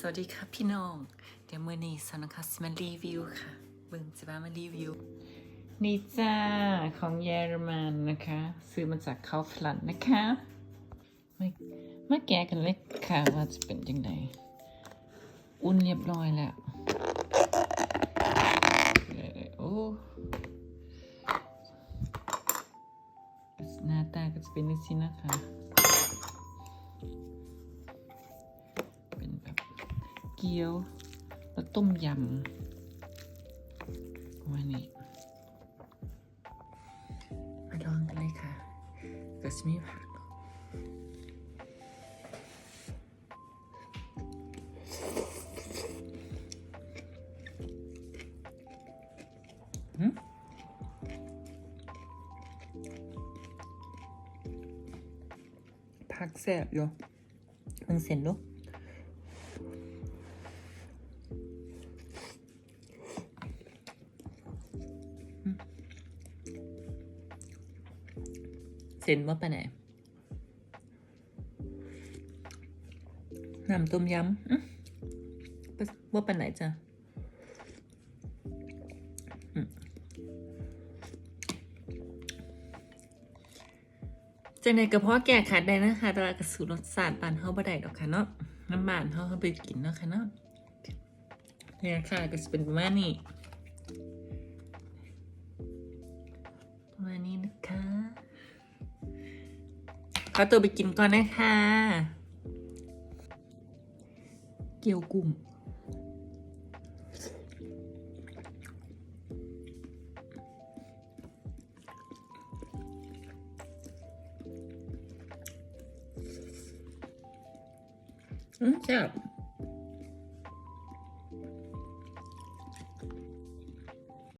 สวัสดีค่ะพี่น้อง เดี๋ยวมือนี้สาวนะคะสิมารีวิวค่ะเบิ่งจะมามารีวิว นี่จ้า ของเยอรมันนะคะ ซื้อมาจากเขาฟลันนะคะมามาแกะกันเลยค่ะว่าจะเป็นยังไงอุ่นเรียบร้อยแล้วโอ้หน้าตาก็จะเป็นนี้นะคะ เกี๊ยวแล้วต้มยำประมาณนี้มาลองกันเลยค่ะก็จะมีผักหืมผักแซ่บอยู่มันเส้นลูก เส้นว่าไปไหนน้ำต้มยำอื้อไปว่าไปไหนจ้ะจังในกระเพาะแก่ขาดได้นะคะแต่กระสูรสชาติปานเฮาบ่ได้ดอกค่ะเนาะน้ำบานเฮาเฮาไปกินเนาะค่ะเนาะเนี่ยค่ะก็จะเป็นประมาณนี้ประมาณนี้นะคะ ขอตัวไปกินก่อนนะคะ เกี๊ยวกุ้งอืมแซ่บ